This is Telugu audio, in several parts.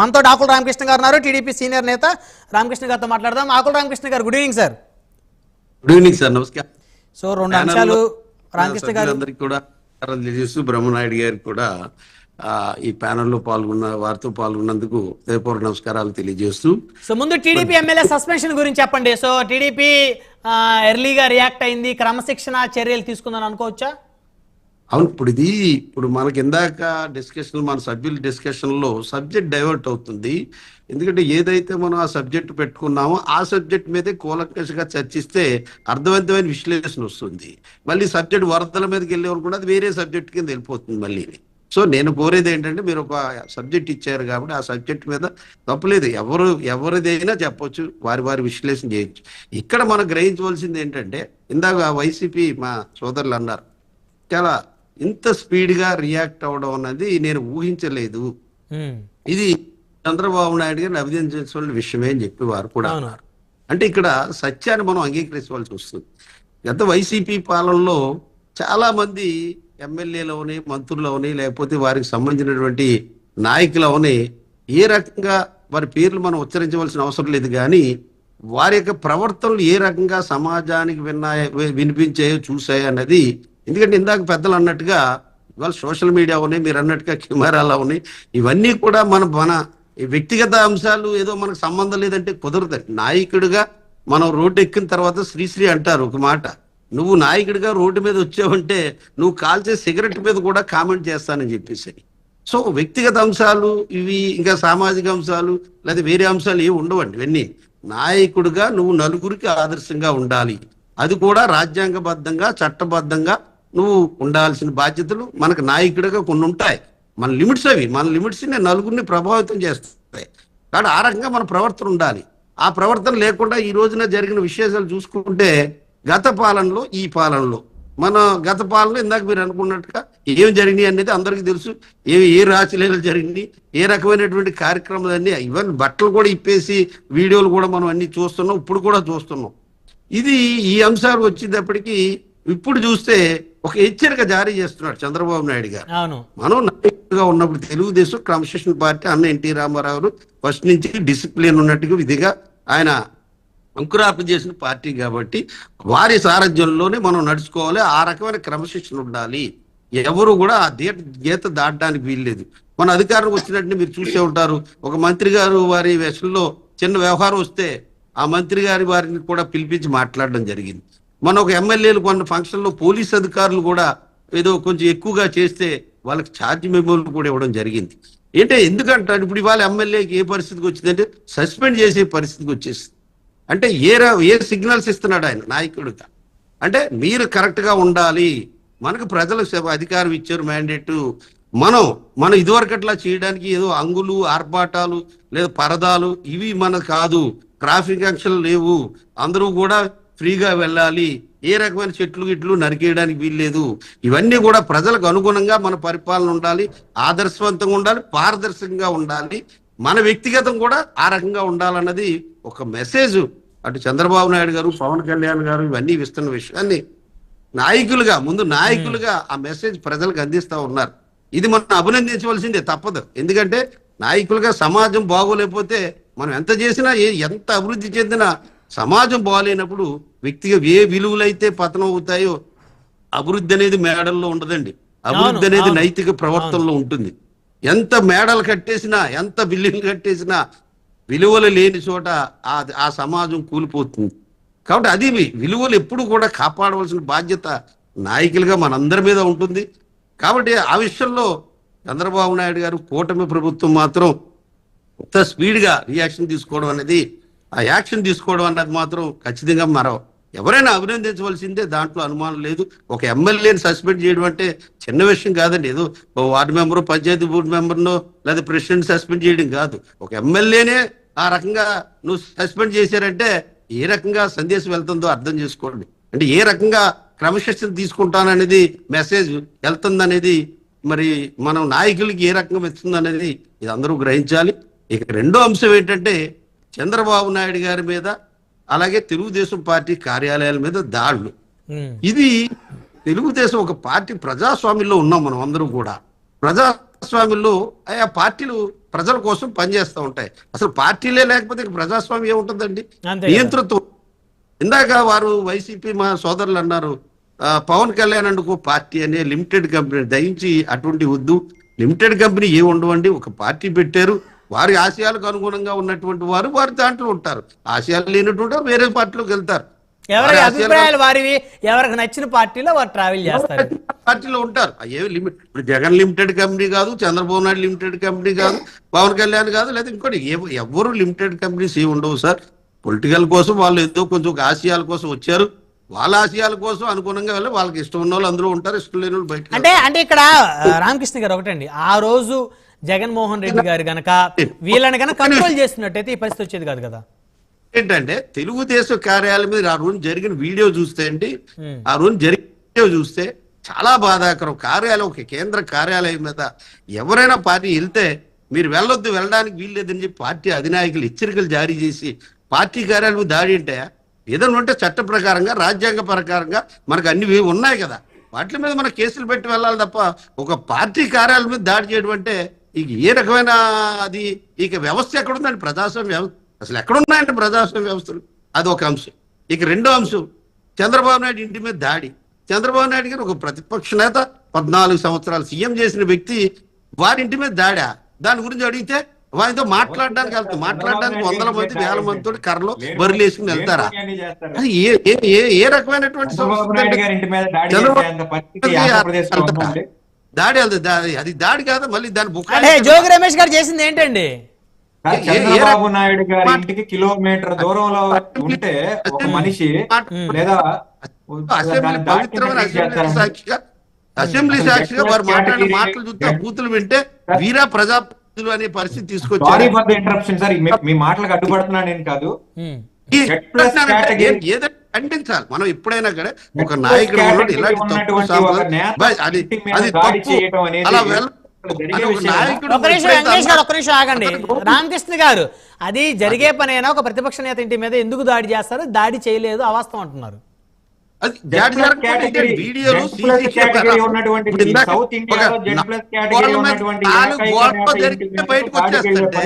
మనతో ఆకుల రామకృష్ణ గారు ఉన్నారు టీడీపీ సీనియర్ నేత రామకృష్ణ గారితో మాట్లాడదాం. ఆకుల రామకృష్ణ గారు good evening sir good evening sir నమస్కారం. సో రెండు అంశాలు రామకృష్ణ గారు అందరికి కూడా తెలియజేస్తూ బ్రహ్మనాయుడు గారికి కూడా ఈ ప్యానెల్లో పాల్గొన్న వారితో పాల్గొన్నందుకు హృదయపూర్వక నమస్కారాలు తెలియజేస్తూ సో ముందు టీడీపీ ఎమ్మెల్యే సస్పెన్షన్ గురించి చెప్పండి. సో టీడీపీ ఎర్లీగా రియాక్ట్ అయింది. క్రమశిక్షణ చర్యలు తీసుకుందని అనుకోవచ్చా? అవును ఇప్పుడు ఇది ఇప్పుడు మనకి ఇందాక డిస్కషన్ మన సభ్యుల డిస్కషన్లో సబ్జెక్ట్ డైవర్ట్ అవుతుంది. ఎందుకంటే ఏదైతే మనం ఆ సబ్జెక్ట్ పెట్టుకున్నామో ఆ సబ్జెక్ట్ మీదే కూలంకషగా చర్చిస్తే అర్థవంతమైన విశ్లేషణ వస్తుంది. మళ్ళీ సబ్జెక్ట్ వరదల మీదకి వెళ్ళే కూడా అది వేరే సబ్జెక్ట్ కింద వెళ్ళిపోతుంది మళ్ళీ. సో నేను కోరేది ఏంటంటే మీరు ఒక సబ్జెక్ట్ ఇచ్చారు కాబట్టి ఆ సబ్జెక్ట్ మీద తప్పలేదు ఎవరు ఎవరిదైనా చెప్పొచ్చు వారి వారి విశ్లేషణ చేయొచ్చు. ఇక్కడ మనం గ్రహించవలసింది ఏంటంటే ఇందాక వైసీపీ మా సోదరులు అన్నారు చాలా ఇంత స్పీడ్గా రియాక్ట్ అవ్వడం అన్నది నేను ఊహించలేదు. ఇది చంద్రబాబు నాయుడు గారిని అభినందించవలసిన విషయమే అని చెప్పి వారు కూడా. అన్నారు అంటే ఇక్కడ సత్యాన్ని మనం అంగీకరించవలసి వస్తుంది. గత వైసీపీ పాలనలో చాలా మంది ఎమ్మెల్యేలవని మంత్రులవని లేకపోతే వారికి సంబంధించినటువంటి నాయకులవని ఏ రకంగా వారి పేర్లు మనం ఉచ్చరించవలసిన అవసరం లేదు కానీ వారి యొక్క ప్రవర్తనలు ఏ రకంగా సమాజానికి విన్నాయో వినిపించాయో చూసాయో అన్నది ఎందుకంటే ఇందాక పెద్దలు అన్నట్టుగా ఇవాళ సోషల్ మీడియా ఉన్నాయి మీరు అన్నట్టుగా కెమెరాలు ఉన్నాయి. ఇవన్నీ కూడా మన మన ఈ వ్యక్తిగత అంశాలు ఏదో మనకు సంబంధం లేదంటే కుదరదు. నాయకుడిగా మనం రోడ్డు ఎక్కిన తర్వాత శ్రీశ్రీ అంటారు ఒక మాట. నువ్వు నాయకుడిగా రోడ్డు మీద వచ్చావంటే నువ్వు కాల్చే సిగరెట్ మీద కూడా కామెంట్ చేస్తానని చెప్పేసి. సో వ్యక్తిగత అంశాలు ఇవి ఇంకా సామాజిక అంశాలు లేదా వేరే అంశాలు ఏవి ఉండవండి. ఇవన్నీ నాయకుడిగా నువ్వు నలుగురికి ఆదర్శంగా ఉండాలి. అది కూడా రాజ్యాంగబద్ధంగా చట్టబద్ధంగా నువ్వు ఉండాల్సిన బాధ్యతలు మనకు నాయకుడిగా కొన్ని ఉంటాయి. మన లిమిట్స్ అవి. మన లిమిట్స్ నలుగురిని ప్రభావితం చేస్తాయి. కాబట్టి ఆ రకంగా మన ప్రవర్తన ఉండాలి. ఆ ప్రవర్తన లేకుండా ఈ రోజున జరిగిన విశేషాలు చూసుకుంటే గత పాలనలో ఈ పాలనలో. మన గత పాలన ఇందాక మీరు అనుకున్నట్టుగా ఏం జరిగినాయి అనేది అందరికీ తెలుసు. ఏ ఏ రాచలీలు జరిగినాయి ఏ రకమైనటువంటి కార్యక్రమాలు అన్నీ ఈవెన్ బట్టలు కూడా ఇప్పేసి వీడియోలు కూడా మనం అన్ని చూస్తున్నాం. ఇప్పుడు కూడా చూస్తున్నాం. ఇది ఈ అంశాలు వచ్చేటప్పటికి ఇప్పుడు చూస్తే ఒక హెచ్చరిక జారీ చేస్తున్నాడు చంద్రబాబు నాయుడు గారు. మనం నాయకుడిగా ఉన్నప్పుడు తెలుగుదేశం క్రమశిక్షణ పార్టీ అన్న ఎన్టీ రామారావు ఫస్ట్ నుంచి డిసిప్లిన్ ఉన్నట్టుగా విధిగా ఆయన అంకురార్పణ చేసిన పార్టీ కాబట్టి వారి సారథ్యంలోనే మనం నడుచుకోవాలి ఆ రకమైన క్రమశిక్షణ ఉండాలి. ఎవరు కూడా ఆ గీత గీత దాటడానికి వీల్లేదు. మన అధికారం వచ్చినట్టు మీరు చూసే ఉంటారు. ఒక మంత్రి గారు వారి విషయంలో చిన్న వ్యవహారం వస్తే ఆ మంత్రి గారి వారిని కూడా పిలిపించి మాట్లాడడం జరిగింది. మన ఒక ఎమ్మెల్యేలు కొన్ని ఫంక్షన్లో పోలీస్ అధికారులు కూడా ఏదో కొంచెం ఎక్కువగా చేస్తే వాళ్ళకి ఛార్జ్ మెమోలు కూడా ఇవ్వడం జరిగింది. ఏంటంటే ఎందుకంటారు? ఇప్పుడు ఇవాళ ఎమ్మెల్యేకి ఏ పరిస్థితికి వచ్చిందంటే సస్పెండ్ చేసే పరిస్థితికి వచ్చేసింది. అంటే ఏ ఏ సిగ్నల్స్ ఇస్తున్నాడు ఆయన నాయకుడుగా అంటే మీరు కరెక్ట్గా ఉండాలి. మనకు ప్రజలకు సేవ- అధికారం ఇచ్చారు మ్యాండేట్. మనం మనం ఇదివరకట్లా చేయడానికి ఏదో అంగులు ఆర్భాటాలు లేదా పరదాలు ఇవి మనకు కాదు. ట్రాఫిక్ ఆంక్షలు లేవు. అందరూ కూడా ఫ్రీగా వెళ్ళాలి ఏ రకమైన చెట్లు గిట్లు నరికేయడానికి వీల్లేదు. ఇవన్నీ కూడా ప్రజలకు అనుగుణంగా మన పరిపాలన ఉండాలి ఆదర్శవంతంగా ఉండాలి పారదర్శకంగా ఉండాలి. మన వ్యక్తిగతం కూడా ఆ రకంగా ఉండాలన్నది ఒక మెసేజ్. అటు చంద్రబాబు నాయుడు గారు పవన్ కళ్యాణ్ గారు ఇవన్నీ ఇస్తున్న విషయాన్ని నాయకులుగా ముందు నాయకులుగా ఆ మెసేజ్ ప్రజలకు అందిస్తా ఉన్నారు. ఇది మనం అభినందించవలసిందే తప్పదు. ఎందుకంటే నాయకులుగా సమాజం బాగోలేకపోతే మనం ఎంత చేసినా ఏ- ఎంత అభివృద్ధి చెందినా సమాజం బాగలేనప్పుడు వ్యక్తిగా ఏ విలువలైతే పతనం అవుతాయో అభివృద్ధి అనేది మేడల్లో ఉండదండి. అభివృద్ధి అనేది. నైతిక ప్రవర్తనలో ఉంటుంది. ఎంత మేడలు కట్టేసినా ఎంత బిల్డింగ్లు కట్టేసినా విలువలు లేని చోట ఆ ఆ సమాజం కూలిపోతుంది. కాబట్టి అది విలువలు ఎప్పుడు కూడా కాపాడవలసిన బాధ్యత నాయకులుగా మనందరి మీద ఉంటుంది. కాబట్టి ఆ విషయంలో చంద్రబాబు నాయుడు గారు కూటమి ప్రభుత్వం మాత్రం ఇంత స్పీడ్గా రియాక్షన్ తీసుకోవడం అనేది ఆ యాక్షన్ తీసుకోవడం అన్నది మాత్రం ఖచ్చితంగా మరో. ఎవరైనా అభినందించవలసిందే దాంట్లో అనుమానం లేదు. ఒక ఎమ్మెల్యేని సస్పెండ్ చేయడం అంటే చిన్న విషయం కాదండి. ఏదో వార్డు మెంబర్ పంచాయతీ బోర్డు మెంబర్నో లేదా ప్రెసిడెంట్ సస్పెండ్ చేయడం కాదు. ఒక ఎమ్మెల్యేనే ఆ రకంగా నువ్వు సస్పెండ్ చేశారంటే ఏ రకంగా సందేశం వెళ్తుందో అర్థం చేసుకోండి. అంటే ఏ రకంగా క్రమశిక్షణ తీసుకుంటాననేది మెసేజ్ వెళ్తుందనేది మరి మనం నాయకులకి ఏ రకంగా ఇస్తుంది అనేది ఇది అందరూ గ్రహించాలి. ఇక రెండో అంశం ఏంటంటే చంద్రబాబు నాయుడు గారి మీద అలాగే తెలుగుదేశం పార్టీ కార్యాలయాల మీద దాడులు. ఉమ్, ఇది తెలుగుదేశం ఒక పార్టీ ప్రజాస్వామ్యంలో ఉన్నాం మనం అందరం కూడా. ప్రజాస్వామ్యంలో ఆయా పార్టీలు ప్రజల కోసం పనిచేస్తూ ఉంటాయి. అసలు పార్టీలే లేకపోతే ప్రజాస్వామ్యం ఏముంటుందండి. నియంతృత్వం. ఇందాక వారు వైసీపీ మా సోదరులు అన్నారు పవన్ కళ్యాణ్ అందుకు పార్టీ అనే లిమిటెడ్ కంపెనీ దయించి అటువంటి వద్దు. లిమిటెడ్ కంపెనీ ఏ ఉండవండి? ఒక పార్టీ పెట్టారు. వారి ఆశయాలకు అనుగుణంగా ఉన్నటువంటి వారు వారి దాంట్లో ఉంటారు. ఆశయాలు లేనటువంటి వారు వేరే పార్టీలోకి వెళ్తారు. ఎవరి అభిప్రాయాలు వారివి? ఎవరికి నచ్చిన పార్టీలో వారు ట్రావెల్ చేస్తారు. పార్టీలో ఉంటారు. అయ్యే లిమిట్. ఇప్పుడు జగన్ లిమిటెడ్ కంపెనీ కాదు చంద్రబాబు నాయుడు లిమిటెడ్ కంపెనీ కాదు పవన్ కళ్యాణ్ కాదు లేదా ఇంకోటి ఎవ- ఎవరు లిమిటెడ్ కంపెనీస్ ఏ ఉండవు సార్. పొలిటికల్ కోసం వాళ్ళు ఏదో కొంచెం ఆశయాల కోసం వచ్చారు. వాళ్ళ ఆశయాల కోసం అనుగుణంగా వెళ్ళి వాళ్ళకి ఇష్టం ఉన్న వాళ్ళు అందరూ ఉంటారు ఇష్టం లేని వాళ్ళు బయటకు అంటే అంటే ఇక్కడ రామకృష్ణ గారు ఒకటండి. ఆ రోజు జగన్మోహన్ రెడ్డి గారు గనక వీళ్ళని కనుక కంట్రోల్ చేస్తున్నట్టయితే ఈ పరిస్థితి వచ్చేది కాదు కదా. ఏంటంటే తెలుగుదేశం కార్యాలయం మీద ఆ రోజు జరిగిన వీడియో చూస్తే అండి. ఆ రోజు జరిగిన వీడియో చూస్తే చాలా బాధాకరం. కార్యాలయం ఒక కేంద్ర కార్యాలయం మీద ఎవరైనా పార్టీ వెళ్తే మీరు వెళ్ళొద్దు వెళ్ళడానికి వీల్లేదని చెప్పి పార్టీ అధినాయకులు హెచ్చరికలు జారీ చేసి పార్టీ కార్యాలయం దాడి అంటే ఏదైనా ఉంటే చట్ట ప్రకారంగా రాజ్యాంగ ప్రకారంగా మనకు అన్ని ఉన్నాయి కదా. వాటి మీద మన కేసులు పెట్టి వెళ్ళాలి తప్ప ఒక పార్టీ కార్యాలయం మీద దాడి చేయడం అంటే ఇక ఏ రకమైన అది ఇక వ్యవస్థ ఎక్కడుందండి? ప్రజాస్వామ్య వ్యవస్థ అసలు ఎక్కడున్నాయండి ప్రజాస్వామ్య వ్యవస్థలు? అది ఒక అంశం. ఇక రెండో అంశం చంద్రబాబు నాయుడు ఇంటి మీద దాడి. చంద్రబాబు నాయుడు గారు ఒక ప్రతిపక్ష నేత పద్నాలుగు సంవత్సరాలు సీఎం చేసిన వ్యక్తి వారి ఇంటి మీద దాడా? దాని గురించి అడిగితే వారితో మాట్లాడడానికి వెళ్తాం. మాట్లాడడానికి వందల మంది వేల మందితో కర్రలో బరిలు వేసుకుని వెళ్తారా. అది ఏ- ఏ రకమైనటువంటి చంద్రబాబు దాడి అది దాడి కాదు మళ్ళీ దాని అంటే బుక్ జోగి రమేష్ గారు చేసింది ఏంటండి? చంద్రబాబు నాయుడు గారి ఇంటికి కిలోమీటర్ దూరంలో ఉంటే ఒక మనిషి. లేదా. సాక్షిగా అసెంబ్లీ సాక్షిగా వారు మాట్లాడిన మాటలు చూస్తే బూతులు వింటే వీరా ప్రజాప్రతినిధులు అనే పరిస్థితి తీసుకొచ్చారు. సార్ మీ- మాటలకు అడ్డుపడుతున్నాను నేను కాదు. ఖండించాలి. మనం ఎప్పుడైనా కూడా ఒక నాయకుడు ఇలాంటి తప్పు అది అది తప్పు. చేయటం అనేది అలా వెళ్ళ ఒక నిమిషం ఎప్పుడైతే వెంకటేష్ గారు అన్నా- ఒక్క నిమిషం ఆగండి. రామకృష్ణ గారు అది జరిగే పనైనా? ఒక ప్రతిపక్ష నేత ఇంటి మీద ఎందుకు దాడి చేస్తారు? దాడి చేయలేదు అవాస్తవం అంటున్నారు. బయటకు వచ్చేస్తుంటే?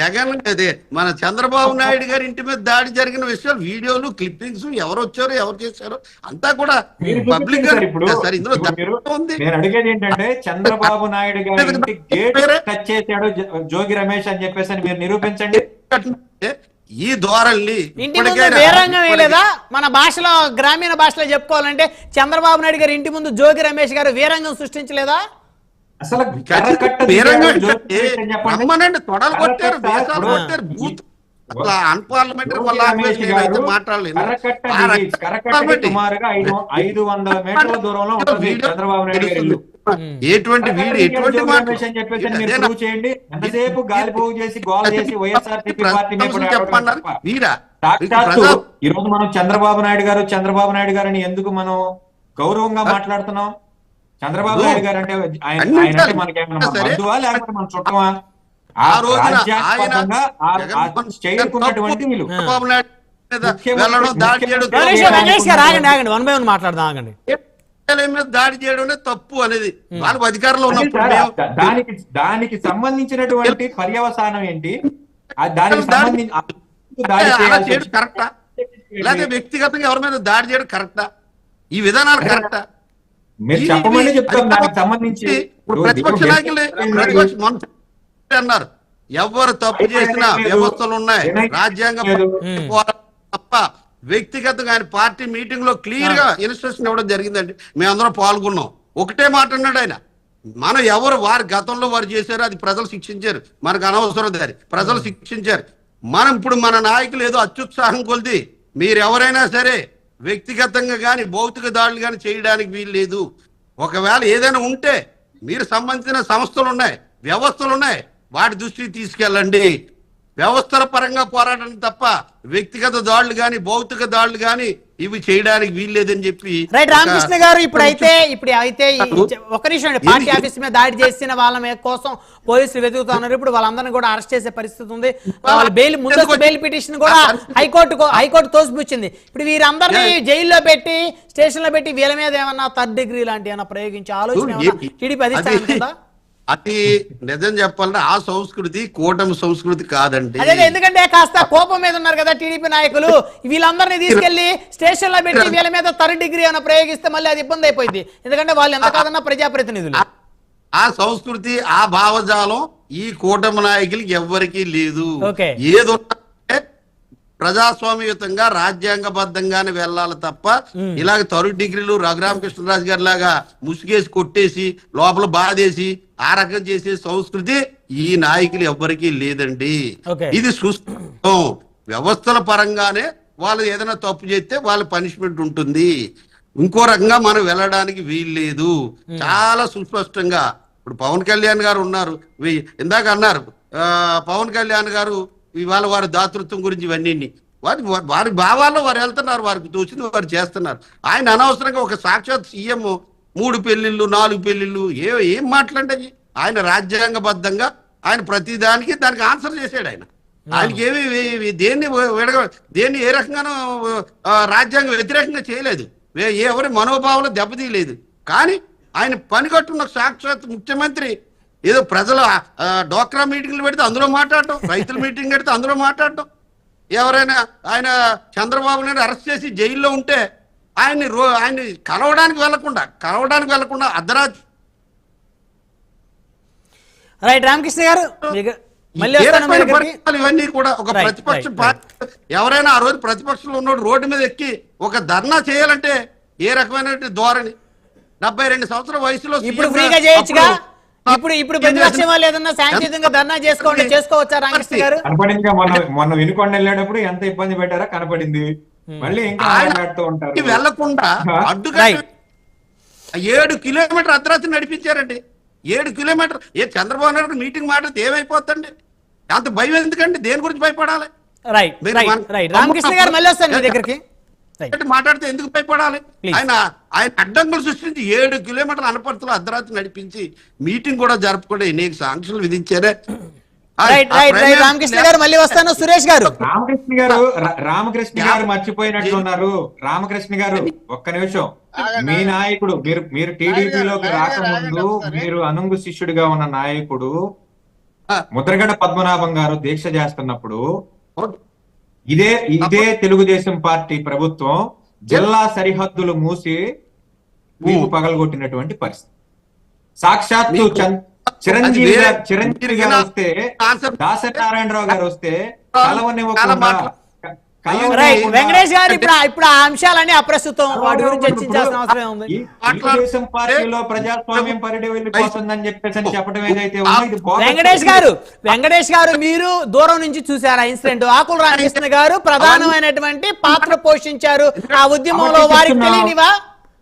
జగన్ అదే మన చంద్రబాబు నాయుడు గారి ఇంటి మీద దాడి జరిగిన విషయాలు వీడియోలు క్లిప్పింగ్స్ ఎవరు వచ్చారో ఎవరు చేశారో అంతా కూడా పబ్లిక్ ఇప్పుడు. సార్ ఇందులో ఉంది. నేను అడిగేది ఏంటంటే చంద్రబాబు నాయుడు గారి గేట్ టచ్ చేశాడు జోగి రమేష్ అని చెప్పేసి మీరు నిరూపించండి. ఈ ధోరణి ఇంటి ముందు వీరంగం వేయలేదా మన భాషలో గ్రామీణ భాషలో చెప్పుకోవాలంటే చంద్రబాబు నాయుడు గారి ఇంటి ముందు జోగి రమేష్ గారు వీరంగం సృష్టించలేదా? అసలు తొడలు కొట్టారు కొట్టారు. బూత్ అన్పార్లమెంటరీ వల్ల కాబట్టి సుమారుగా ఐదు వందల మీటర్ల దూరంలో ఉంటుంది చంద్రబాబు నాయుడు గారి ఇల్లు. ఎటువంటి వీడియో ఎటువంటి చేయండి. ఎంతసేపు చేసి గోల చేసి వైఎస్ఆర్సీపీ పార్టీ. వీరా ఈ రోజు మనం చంద్రబాబు నాయుడు గారు చంద్రబాబు నాయుడు గారిని ఎందుకు మనం గౌరవంగా మాట్లాడుతున్నాం? చంద్రబాబు నాయుడు గారు అంటే ఆయన అంటే. బంధువా లేకపోతే మన చుట్టమా? ఆ జగన్మోహన్ చేరుకున్నటువంటి వీళ్ళు. చంద్రబాబు నాయుడు దాడి చేయడం వన్ బై వన్ మాట్లాడదాం ఆగండి. ఎమ్మెల్యే మీద దాడి చేయడం అనేది తప్పు అనేది వాళ్ళు అధికారంలో ఉన్నప్పుడు దానికి దానికి సంబంధించినటువంటి పర్యవసానం ఏంటి? దానికి సంబంధించి. కరెక్టా? లేదా వ్యక్తిగతంగా ఎవరి మీద దాడి చేయడం కరెక్టా? ఈ విధానాలు కరెక్టా? మీరు ఈ- చెప్పమని ఈ- చెప్తాం అది దానికి సంబంధించి. ఇప్పుడు ప్రతిపక్ష నాయకులు ప్రతిపక్ష అన్నారు. ఎవరు తప్పు చేసినా వ్యవస్థలు ఉన్నాయి. రాజ్యాంగం. తప్ప వ్యక్తిగతంగా ఆయన పార్టీ మీటింగ్లో క్లియర్గా ఇన్స్ట్రక్షన్ ఇవ్వడం జరిగిందండి. మేమందరం పాల్గొన్నాం. ఒకటే మాట అన్నాడు ఆయన. మనం ఎవరు వారి గతంలో వారు చేశారో అది ప్రజలు శిక్షించారు. మనకు అనవసరం దారి ప్రజలు శిక్షించారు. మనం ఇప్పుడు మన నాయకులు ఏదో అత్యుత్సాహం కొలిది. మీరు ఎవరైనా సరే వ్యక్తిగతంగా కానీ భౌతిక దాడులు కానీ చేయడానికి వీలు లేదు. ఒకవేళ ఏదైనా ఉంటే మీరు సంబంధించిన సంస్థలు ఉన్నాయి వ్యవస్థలు ఉన్నాయి. వాటి దృష్టికి తీసుకెళ్ళండి. వ్యవస్థల పరంగా పోరాటం తప్ప వ్యక్తిగత దాడులు కానీ భౌతిక దాడులు కానీ ఇవి చేయడానికి వీల్లేదని చెప్పి రైట్ రామకృష్ణ గారు ఇప్పుడు అయితే ఇప్పుడు అయితే ఒక నిమిషం పార్టీ? ఆఫీస్ మీద దాడి చేసిన వాళ్ళ మీద కోసం పోలీసులు వెతుకుతున్నారు ఇప్పుడు వాళ్ళందరినీ కూడా అరెస్ట్ చేసే పరిస్థితి ఉంది. వాళ్ళ బెయిల్ ముందస్తు బెయిల్ పిటిషన్ కూడా హైకోర్టు హైకోర్టు తోసిపుచ్చింది. ఇప్పుడు వీరందరినీ జైల్లో పెట్టి స్టేషన్లో పెట్టి వీళ్ళ మీద ఏమన్నా థర్డ్ డిగ్రీ లాంటి ఏమన్నా ప్రయోగించే ఆలోచన టీడీపీ అధిష్టానం అది- నిజం చెప్పాలంటే ఆ సంస్కృతి కూటమి సంస్కృతి కాదండి. అదే ఎందుకంటే కాస్త కోపం మీద ఉన్నారు కదా టీడీపీ నాయకులు. వీళ్ళందరినీ తీసుకెళ్ళి స్టేషన్లో పెట్టి వీళ్ళ మీద థర్డ్ డిగ్రీ ఏమైనా ప్రయోగిస్తే మళ్ళీ అది ఇబ్బంది అయిపోయింది. ఎందుకంటే వాళ్ళు ఎంత కాదన్నా ప్రజాప్రతినిధులు. ఆ- ఆ సంస్కృతి ఆ భావజాలం ఈ కూటమి నాయకులకి ఎవ్వరికీ లేదు. ఏదో ప్రజాస్వామ్యయుతంగా రాజ్యాంగబద్ధంగానే వెళ్ళాలి తప్ప ఇలాగ తరు డిగ్రీలు రఘురామకృష్ణరాజు గారి లాగా ముసుగేసి కొట్టేసి లోపల బాధేసి ఆ రకం చేసే సంస్కృతి ఈ నాయకులు ఎవ్వరికీ లేదండి. ఇది సుస్థిరం. వ్యవస్థల పరంగానే వాళ్ళు ఏదైనా తప్పు చేస్తే వాళ్ళ పనిష్మెంట్ ఉంటుంది. ఇంకో రకంగా మనం వెళ్ళడానికి వీలు లేదు చాలా సుస్పష్టంగా ఇప్పుడు పవన్ కళ్యాణ్ గారు ఉన్నారు. ఇందాక అన్నారు పవన్ కళ్యాణ్ గారు ఇవాళ వారి దాతృత్వం గురించి ఇవన్నీ. వారి వారి భావాల్లో వారు వెళ్తున్నారు వారికి తోచింది వారు చేస్తున్నారు. ఆయన అనవసరంగా ఒక సాక్షాత్ సీఎం మూడు పెళ్ళిళ్ళు నాలుగు పెళ్ళిళ్ళు ఏ ఏం మాట్లాడేది ఆయన రాజ్యాంగబద్ధంగా ఆయన ప్రతి దానికి దానికి ఆన్సర్ చేశాడు ఆయన. ఆయనకి ఏమి దేన్ని విడగ దేన్ని ఏ రకంగానూ రాజ్యాంగ వ్యతిరేకంగా చేయలేదు. ఎవరి మనోభావాలు దెబ్బతీయలేదు. కానీ ఆయన పనిగట్టున్న సాక్షాత్ ముఖ్యమంత్రి ఏదో ప్రజల డోక్రా మీటింగ్లు పెడితే అందులో మాట్లాడటం రైతుల మీటింగ్ పెడితే అందులో మాట్లాడటం. ఎవరైనా ఆయన చంద్రబాబు నాయుడు అరెస్ట్ చేసి జైల్లో ఉంటే ఆయన్ని రో ఆయన్ని కలవడానికి వెళ్ళకుండా కలవడానికి వెళ్ళకుండా అర్ధరాత్రి. రైట్ రామకృష్ణ గారు ఇవన్నీ కూడా ఒక ప్రతిపక్ష పార్టీ ఎవరైనా ఆ రోజు ప్రతిపక్షంలో ఉన్నోడు రోడ్డు మీద ఎక్కి ఒక ధర్నా చేయాలంటే ఏ రకమైన ధోరణి? డెబ్బై రెండు సంవత్సరాల వయసులో ఇప్పుడు ఫ్రీగా చేయొచ్చుగా? ఇప్పుడు ఇప్పుడు ప్రతిపక్షం వాళ్ళు ఏదన్నా శాంతియుతంగా ధర్నా చేసుకోండి చేసుకోవచ్చా రామకృష్ణ గారు? కనపడింది మొన్న మొన్న వినుకొండ వెళ్ళేటప్పుడు ఎంత ఇబ్బంది పెట్టారో కనపడింది. మళ్ళీ ఇంకా మాట్లాడుతూ ఉంటారు. వెళ్ళకుండా ఏడు కిలోమీటర్ అర్ధరాత్రి నడిపించారండి. ఏడు కిలోమీటర్ ఏ చంద్రబాబు నాయుడు మీటింగ్ మాట్లాడితే ఏమైపోతుంది అంత భయం ఎందుకండి? దేని గురించి భయపడాలి? రైట్ రైట్ రామకృష్ణ గారు మళ్ళీ వస్తాను మీ దగ్గరికి. మాట్లాడితే ఎందుకు భయపడాలి. ఆయన ఆయన అడ్డంకులు సృష్టించి ఏడు కిలోమీటర్ల అనపర్తిలో అర్ధరాత్రి నడిపించి మీటింగ్ కూడా జరపకుండా అనేక సాంక్షలు విధించారే. రామకృష్ణ గారు మళ్ళీ వస్తాను సురేష్ గారు. రామకృష్ణ గారు రామకృష్ణ గారు మర్చిపోయినట్లున్నారు రామకృష్ణ గారు ఒక్క నిమిషం. మీ నాయకుడు మీరు మీరు టీడీపీలోకి రాకముందు మీరు అనుంగు శిష్యుడిగా ఉన్న నాయకుడు ముద్రగడ పద్మనాభం గారు దీక్ష చేస్తున్నప్పుడు ఓకే. ఇదే ఇదే తెలుగుదేశం పార్టీ ప్రభుత్వం జిల్లా సరిహద్దులు మూసి పగలగొట్టినటువంటి పరిస్థితి. సాక్షాత్తు చిరంజీవి చిరంజీవి గారు వస్తే దాసరి నారాయణరావు గారు వస్తే కలవనివ్వకుండా వెంకటేష్ గారు ఇప్పుడు ఆ- ఇప్పుడు ఆ అంశాలన్నీ అప్రస్తుతం. వాటి గురించి చర్చించాల్సిన అవసరం ఉంది ఈ తెలుగుదేశం పార్టీలో ప్రజాస్వామ్యం పరిడి వెళ్ళిపోతుందని చెప్పేసి చెప్పడం ఏదైతే. వెంకటేష్ గారు వెంకటేష్ గారు మీరు దూరం నుంచి చూసారు ఆ ఇన్సిడెంట్? ఆకుల రామకృష్ణ గారు ప్రధానమైనటువంటి పాత్ర పోషించారు. ఆ ఉద్యమంలో వారికి. తెలియనివా?